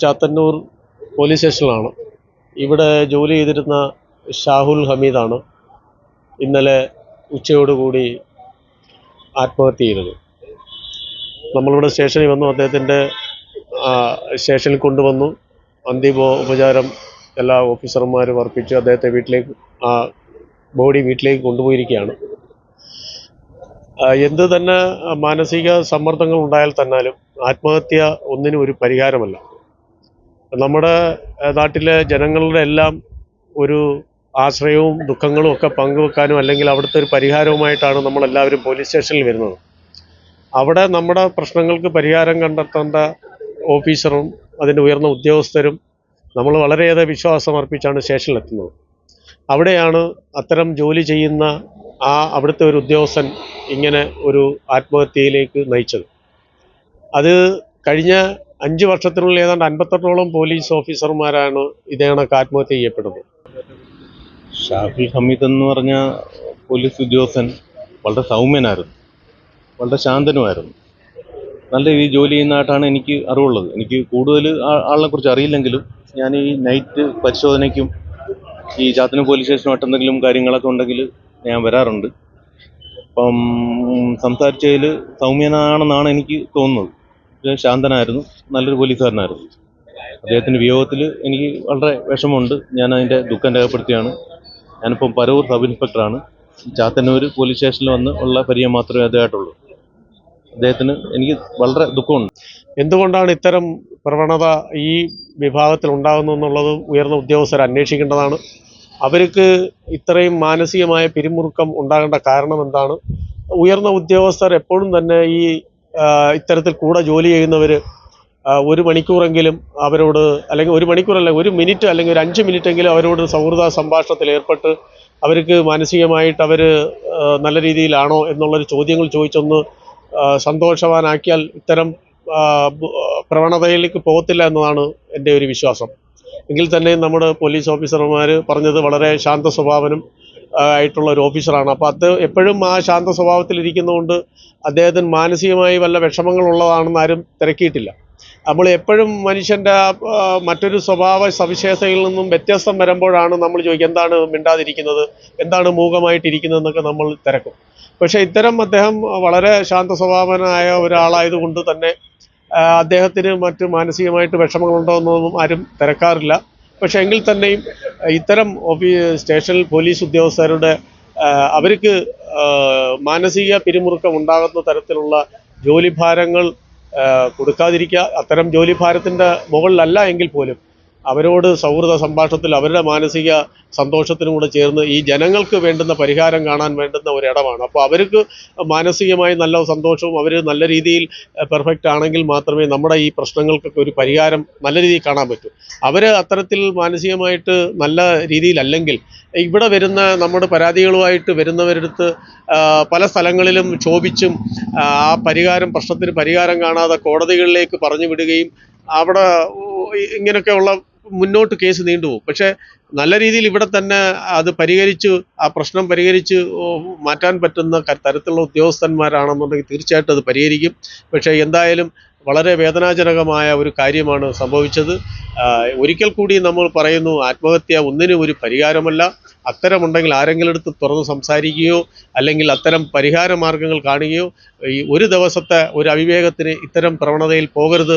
Chathannoor police സ്റ്റേഷനിലാണ്. ഇവിടെ ജോലി ചെയ്തിരുന്ന ഷാഹുൽ ഹമീദാണ് ഇന്നലെ ഉച്ചയോടുകൂടി ആത്മഹത്യ ചെയ്തത്. നമ്മളിവിടെ സ്റ്റേഷനിൽ വന്നു അദ്ദേഹത്തിന്റെ സ്റ്റേഷനിൽ കൊണ്ടുവന്നു. അന്തിമ ഉപചാരം എല്ലാ ഓഫീസർമാരും അർപ്പിച്ചു അദ്ദേഹത്തെ വീട്ടിലേക്ക് ആ ബോഡി വീട്ടിലേക്ക് കൊണ്ടുപോയിരിക്കുകയാണ്. എന്ത് തന്നെ മാനസിക സമ്മർദ്ദങ്ങൾ ഉണ്ടായാൽ തന്നാലും ആത്മഹത്യ ഒന്നിനും ഒരു പരിഹാരമല്ല. നമ്മുടെ നാട്ടിലെ ജനങ്ങളുടെ എല്ലാം ഒരു ആശ്രയവും ദുഃഖങ്ങളും ഒക്കെ പങ്കുവെക്കാനും അല്ലെങ്കിൽ അവിടുത്തെ ഒരു പരിഹാരവുമായിട്ടാണ് നമ്മളെല്ലാവരും പോലീസ് സ്റ്റേഷനിൽ വരുന്നത്. അവിടെ നമ്മുടെ പ്രശ്നങ്ങൾക്ക് പരിഹാരം കണ്ടെത്തേണ്ട ഓഫീസറും അതിന്റെ ഉയർന്ന ഉദ്യോഗസ്ഥരും നമ്മൾ വളരെയേറെ വിശ്വാസം അർപ്പിച്ചാണ് സ്റ്റേഷനിലെത്തുന്നത്. അവിടെയാണ് അത്തരം ജോലി ചെയ്യുന്ന ആ അവിടുത്തെ ഒരു ഉദ്യോഗസ്ഥൻ ഇങ്ങനെ ഒരു ആത്മഹത്യയിലേക്ക് നയിച്ചത്. അത് കഴിഞ്ഞ അഞ്ച് വർഷത്തിനുള്ളിൽ ഏതാണ്ട് അൻപത്തെട്ടോളം പോലീസ് ഓഫീസർമാരാണ് ഇതേ കണക്ക് ആത്മഹത്യ ചെയ്യപ്പെടുന്നത്. ഷാഫി ഹമീദ് എന്ന് പറഞ്ഞ പോലീസ് ഉദ്യോഗസ്ഥൻ വളരെ സൗമ്യനായിരുന്നു. വളരെ ശാന്തനുമായിരുന്നു. നല്ല രീതിയിൽ ജോലി ചെയ്യുന്നതായിട്ടാണ് എനിക്ക് അറിവുള്ളത്. എനിക്ക് കൂടുതൽ ആളിനെ കുറിച്ച് അറിയില്ലെങ്കിലും ഞാൻ ഈ നൈറ്റ് പരിശോധനയ്ക്കും ഈ ചാത്തന പോലീസ് സ്റ്റേഷനുമായിട്ട് എന്തെങ്കിലും കാര്യങ്ങളൊക്കെ ഉണ്ടെങ്കിൽ ഞാൻ വരാറുണ്ട്. അപ്പം സംസാരിച്ചതിൽ സൗമ്യനാണെന്നാണ് എനിക്ക് തോന്നുന്നത്. ശാന്തനായിരുന്നു. നല്ലൊരു പോലീസുകാരനായിരുന്നു. അദ്ദേഹത്തിന്റെ വിയോഗത്തിൽ എനിക്ക് വളരെ വിഷമമുണ്ട്. ഞാൻ അതിന്റെ ദുഃഖം രേഖപ്പെടുത്തിയാണ് ഞാനിപ്പം പരവൂർ സബ് ഇൻസ്പെക്ടറാണ്. ചാത്തന്നൂർ പോലീസ് സ്റ്റേഷനിൽ വന്ന് ഉള്ള പരിചയം മാത്രമേ അദ്ദേഹമായിട്ടുള്ളൂ അദ്ദേഹത്തിന് എനിക്ക് വളരെ ദുഃഖമുണ്ട്. എന്തുകൊണ്ടാണ് ഇത്തരം പ്രവണത ഈ വിഭാഗത്തിൽ ഉണ്ടാകുന്നതെന്നുള്ളത് ഉയർന്ന ഉദ്യോഗസ്ഥർ അന്വേഷിക്കേണ്ടതാണ്. അവർക്ക് ഇത്രയും മാനസികമായ പിരിമുറുക്കം ഉണ്ടാകേണ്ട കാരണം എന്താണ്? ഉയർന്ന ഉദ്യോഗസ്ഥർ എപ്പോഴും തന്നെ ഈ ഇത്തരത്തിൽ കൂടെ ജോലി ചെയ്യുന്നവർ ഒരു മണിക്കൂറെങ്കിലും അവരോട് അല്ലെങ്കിൽ ഒരു മണിക്കൂറല്ല ഒരു മിനിറ്റ് അല്ലെങ്കിൽ ഒരു അഞ്ച് മിനിറ്റെങ്കിലും അവരോട് സൗഹൃദ സംഭാഷണത്തിൽ ഏർപ്പെട്ട് അവർക്ക് മാനസികമായിട്ട് അവർ നല്ല രീതിയിലാണോ എന്നുള്ളൊരു ചോദ്യങ്ങൾ ചോദിച്ചൊന്ന് സന്തോഷവാനാക്കിയാൽ ഇത്തരം പ്രവണതയിലേക്ക് പോകത്തില്ല എന്നതാണ് എന്റെ ഒരു വിശ്വാസം. എങ്കിൽ തന്നെ നമ്മുടെ പോലീസ് ഓഫീസർമാർ പറഞ്ഞത് വളരെ ശാന്ത സ്വഭാവനും ആയിട്ടുള്ള ഒരു ഓഫീസറാണ്. അപ്പോൾ അത് എപ്പോഴും ആ ശാന്ത സ്വഭാവത്തിൽ ഇരിക്കുന്നതുകൊണ്ട് അദ്ദേഹത്തിന് മാനസികമായി വല്ല വിഷമങ്ങളുള്ളതാണെന്ന് ആരും തിരക്കിയിട്ടില്ല. നമ്മൾ എപ്പോഴും മനുഷ്യന്റെ മറ്റൊരു സ്വഭാവ സവിശേഷതയിൽ നിന്നും വ്യത്യസ്തം വരുമ്പോഴാണ് നമ്മൾ ചോദിക്കുക എന്താണ് മിണ്ടാതിരിക്കുന്നത്? എന്താണ് മൂകമായിട്ടിരിക്കുന്നതെന്നൊക്കെ നമ്മൾ തിരക്കും. പക്ഷേ ഇത്തരം അദ്ദേഹം വളരെ ശാന്ത സ്വഭാവനായ ഒരാളായതുകൊണ്ട് തന്നെ അദ്ദേഹത്തിന് മറ്റ് മാനസികമായിട്ട് വിഷമങ്ങളുണ്ടോ എന്നൊന്നും ആരും തിരക്കാറില്ല. പക്ഷേ എങ്കിൽ തന്നെയും ഇത്തരം സ്റ്റേഷനിൽ പോലീസ് ഉദ്യോഗസ്ഥരുടെ അവർക്ക് മാനസിക പിരിമുറുക്കം ഉണ്ടാകുന്ന തരത്തിലുള്ള ജോലിഭാരങ്ങൾ ഭാരങ്ങൾ കൊടുക്കാതിരിക്കുക അത്തരം ജോലിഭാരത്തിന്റെ മുകളിലല്ല എങ്കിൽ പോലും അവരോട് സൗഹൃദ സംഭാഷണത്തിൽ അവരുടെ മാനസിക സന്തോഷത്തിനും കൂടെ ചേർന്ന് ഈ ജനങ്ങൾക്ക് വേണ്ടുന്ന പരിഹാരം കാണാൻ വേണ്ടുന്ന ഒരിടമാണ്. അപ്പോൾ അവർക്ക് മാനസികമായി നല്ല സന്തോഷവും അവർ നല്ല രീതിയിൽ പെർഫെക്റ്റ് ആണെങ്കിൽ മാത്രമേ നമ്മുടെ ഈ പ്രശ്നങ്ങൾക്കൊക്കെ ഒരു പരിഹാരം നല്ല രീതിയിൽ കാണാൻ പറ്റൂ. അവർ അത്തരത്തിൽ മാനസികമായിട്ട് നല്ല രീതിയിലല്ലെങ്കിൽ ഇവിടെ വരുന്ന നമ്മുടെ പരാതികളുമായിട്ട് വരുന്നവരടുത്ത് പല സ്ഥലങ്ങളിലും ക്ഷോഭിച്ചും ആ പരിഹാരം പ്രശ്നത്തിന് പരിഹാരം കാണാതെ കോടതികളിലേക്ക് പറഞ്ഞു വിടുകയും അവിടെ ഇങ്ങനെയൊക്കെയുള്ള മുന്നോട്ട് കേസ് നീണ്ടുപോകും പക്ഷേ നല്ല രീതിയിൽ ഇവിടെ തന്നെ അത് പരിഹരിച്ച് ആ പ്രശ്നം പരിഹരിച്ച് മാറ്റാൻ പറ്റുന്ന തരത്തിലുള്ള ഉദ്യോഗസ്ഥന്മാരാണെന്നുണ്ടെങ്കിൽ തീർച്ചയായിട്ടും അത് പരിഹരിക്കും. പക്ഷേ എന്തായാലും വളരെ വേദനാജനകമായ ഒരു കാര്യമാണ് സംഭവിച്ചത്. ഒരിക്കൽ കൂടി നമ്മൾ പറയുന്നു ആത്മഹത്യ ഒന്നിനും ഒരു പരിഹാരമല്ല. അത്തരമുണ്ടെങ്കിൽ ആരെങ്കിലും എടുത്ത് തുറന്ന് സംസാരിക്കുകയോ അല്ലെങ്കിൽ അത്തരം പരിഹാര മാർഗങ്ങൾ കാണുകയോ ഈ ഒരു ദിവസത്തെ ഒരു അവിവേകത്തിന് ഇത്തരം പ്രവണതയിൽ പോകരുത്.